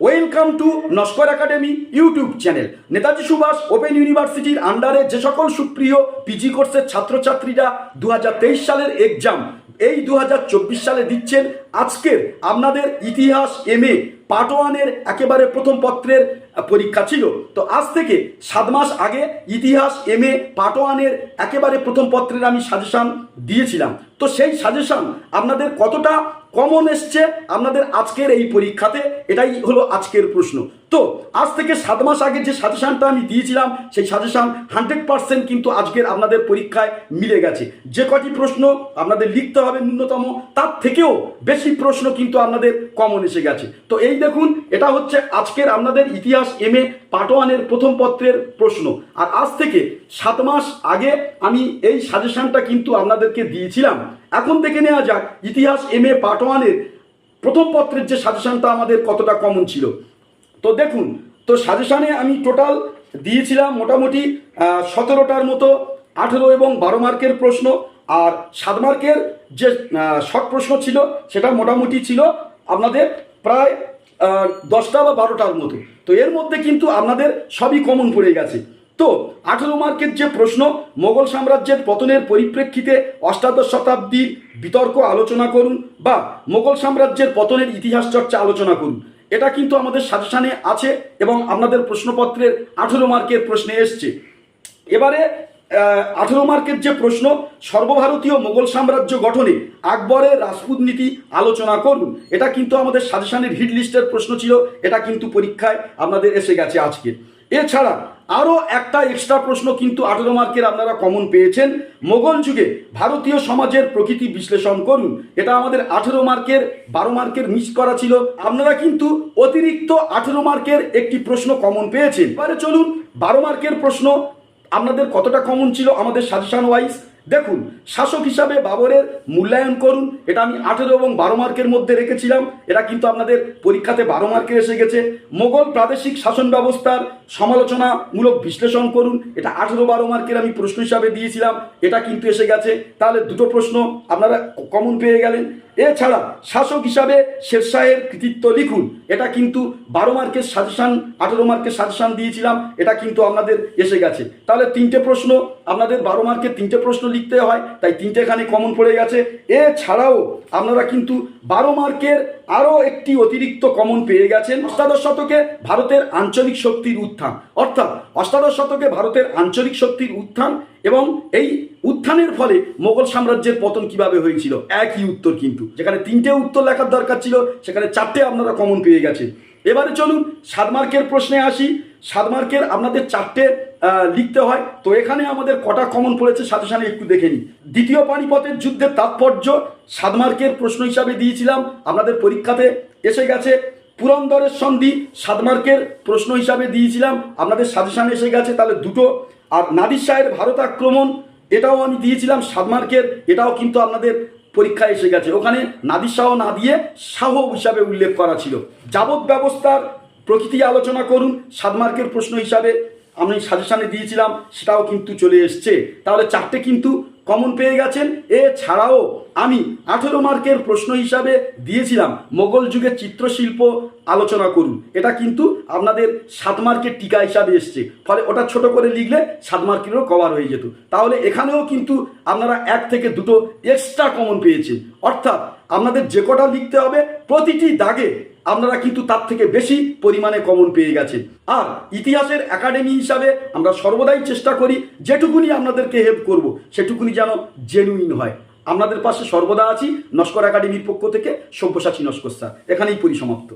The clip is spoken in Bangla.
Welcome to Naskar academy YouTube channel Netaji Subhas open ইউনিভার্সিটির আন্ডারে যে সকল সুপ্রিয় পিজি কোর্সের ছাত্রছাত্রীরা দু হাজার তেইশ সালের এক্সাম এই দু হাজার চব্বিশ সালে দিচ্ছেন, আজকের আপনাদের ইতিহাস এম এ পার্ট ওয়ানের একেবারে প্রথম পত্রের পরীক্ষা ছিল। তো আজ থেকে সাত মাস আগে ইতিহাস এম এ পার্ট ওয়ানের একেবারে প্রথম পত্রের আমি সাজেশান দিয়েছিলাম। তো সেই সাজেশন আপনাদের কতটা কমন এসছে আপনাদের আজকের এই পরীক্ষাতে? এটাই হলো আজকের প্রশ্ন। তো আজ থেকে সাত মাস আগে যে সাজেশানটা আমি দিয়েছিলাম, সেই সাজেশান হান্ড্রেড পার্সেন্ট কিন্তু আজকের আপনাদের পরীক্ষায় মিলে গেছে। যে কটি প্রশ্ন আপনাদের লিখতে হবে ন্যূনতম, তার থেকেও বেশি প্রশ্ন কিন্তু আপনাদের কমন এসে গেছে। তো এই দেখুন, এটা হচ্ছে আজকের আপনাদের ইতিহাস এম এ পার্ট ওয়ানের প্রথম পত্রের প্রশ্ন। আর আজ থেকে সাত মাস আগে আমি এই সাজেশানটা কিন্তু আপনাদেরকে দিয়েছিলাম। এখন দেখে নেওয়া যাক, ইতিহাস এম এ পার্ট ওয়ানের প্রথম পত্রের যে সাজেশানটা আমাদের কতটা কমন ছিল। তো দেখুন, তো সাজেশানে আমি টোটাল দিয়েছিলাম মোটামুটি সতেরোটার মতো, আঠেরো এবং বারো মার্কের প্রশ্ন। আর সাত মার্কের যে শর্ট প্রশ্ন ছিল, সেটা মোটামুটি ছিল আপনাদের প্রায় দশটা বা বারোটার মতো। তো এর মধ্যে কিন্তু আপনাদের সবই কমন পড়ে গেছে। তো আঠেরো মার্কের যে প্রশ্ন, মোগল সাম্রাজ্যের পতনের পরিপ্রেক্ষিতে অষ্টাদশ শতাব্দীর বিতর্ক আলোচনা করুন বা মোগল সাম্রাজ্যের পতনের ইতিহাস চর্চা আলোচনা করুন। এটা কিন্তু আমাদের সাজেশানে আছে এবং আপনাদের প্রশ্নপত্রের আঠেরো মার্কের প্রশ্নে এসছে। এবারে আঠেরো মার্কের যে প্রশ্ন, সর্বভারতীয় মোগল সাম্রাজ্য গঠনে আকবরের রাজপুত নীতি আলোচনা করুন। এটা কিন্তু আমাদের সাজেশানের হিট লিস্টের প্রশ্ন ছিল, এটা কিন্তু পরীক্ষায় আপনাদের এসে গেছে আজকে। এছাড়া আরও একটা এক্সট্রা প্রশ্ন কিন্তু আঠেরো মার্কের আপনারা কমন পেয়েছেন। মোগল যুগে ভারতীয় সমাজের প্রকৃতি বিশ্লেষণ করুন। এটা আমাদের আঠেরো মার্কের, বারো মার্কের মিস করা ছিল। আপনারা কিন্তু অতিরিক্ত আঠেরো মার্কের একটি প্রশ্ন কমন পেয়েছেন। এবারে চলুন বারো মার্কের প্রশ্ন আপনাদের কতটা কমন ছিল আমাদের সাজেশন ওয়াইজ দেখুন, শাসক হিসাবে বাবরের মূল্যায়ন করুন, এটা আমি আঠেরো এবং বারো মার্কের মধ্যে রেখেছিলাম, এটা কিন্তু আপনাদের পরীক্ষাতে বারো মার্কে এসে গেছে। মোগল প্রাদেশিক শাসন ব্যবস্থার সমালোচনামূলক বিশ্লেষণ করুন, এটা আঠেরো বারো মার্কের আমি প্রশ্ন হিসাবে দিয়েছিলাম, এটা কিন্তু এসে গেছে। তাহলে দুটো প্রশ্ন আপনারা কমন পেয়ে গেলেন। এছাড়া শাসক হিসাবে শেরশাহের কৃতিত্ব লিখুন। এটা কিন্তু বারো মার্কের সাজেশান, আঠেরো মার্কের সাজেশান দিয়েছিলাম, এটা কিন্তু আপনাদের এসে গেছে। তাহলে তিনটে প্রশ্ন, আপনাদের বারো মার্কের তিনটে প্রশ্ন লিখতে হয়, তাই তিনটেখানে কমন পড়ে গেছে। এছাড়াও আপনারা কিন্তু বারো মার্কের আরও একটি অতিরিক্ত কমন পেয়ে গেছেন, অষ্টাদশ শতকে ভারতের আঞ্চলিক শক্তির উত্থান। অর্থাৎ অষ্টাদশ শতকে ভারতের আঞ্চলিক শক্তির উত্থান এবং এই উত্থানের ফলে মোগল সাম্রাজ্যের পতন কীভাবে হয়েছিল? একই উত্তর কিন্তু। যেখানে তিনটে উত্তর লেখার দরকার ছিল, সেখানে চারটে আপনারা কমন পেয়ে গেছেন। এবারে চলুন সাত মার্কের প্রশ্নে আসি। সাত মার্কের আপনাদের চারটে লিখতে হয়। তো এখানে আমাদের কটা কমন পড়েছে, সাথে সাথে একটু দেখে নিই। দ্বিতীয় পানিপথের যুদ্ধের তাৎপর্য সাত মার্কের প্রশ্ন হিসাবে দিয়েছিলাম। আপনাদের পরীক্ষাতে এসে গেছে। পুরন্দরের সন্ধি সাত মার্কের প্রশ্ন হিসাবে দিয়েছিলাম। আপনাদের সাজেশান এসে গেছে, তাহলে দুটো। আর নাদির শাহের ভারত আক্রমণ, এটাও আমি দিয়েছিলাম সাত মার্কের, এটাও কিন্তু আপনাদের পরীক্ষায় এসে গেছে। ওখানে নাদির শাহ না দিয়ে শাহ হিসাবে উল্লেখ করা ছিল। যাবত ব্যবস্থার প্রকৃতি আলোচনা করুন, সাত মার্কের প্রশ্ন হিসাবে আমি সাজেশানে দিয়েছিলাম, সেটাও কিন্তু চলে এসছে। তাহলে চারটে কিন্তু কমন পেয়ে গেছেন। এছাড়াও আমি আঠেরো মার্কের প্রশ্ন হিসাবে দিয়েছিলাম, মোগল যুগের চিত্রশিল্প আলোচনা করুন। এটা কিন্তু আপনাদের সাত মার্কের টিকা হিসাবে এসছে। ফলে ওটা ছোট করে লিখলে সাত মার্কেরও কভার হয়ে যেত। তাহলে এখানেও কিন্তু আপনারা এক থেকে দুটো এক্সট্রা কমন পেয়েছেন। অর্থাৎ আপনাদের যে কটা লিখতে হবে, প্রতিটি দাগে আপনারা কিন্তু তার থেকে বেশি পরিমাণে কমন পেয়ে গেছেন। আর ইতিহাসের একাডেমি হিসাবে আমরা সর্বদাই চেষ্টা করি যেটুকুনি আপনাদেরকে হেল্প করব, সেটুকুনি যেন জেনুইন হয়। আপনাদের পাশে সর্বদা আছি, নস্কর একাডেমির পক্ষ থেকে, সব্যসাচী নস্কর স্যার এখানেই পরিসমাপ্ত।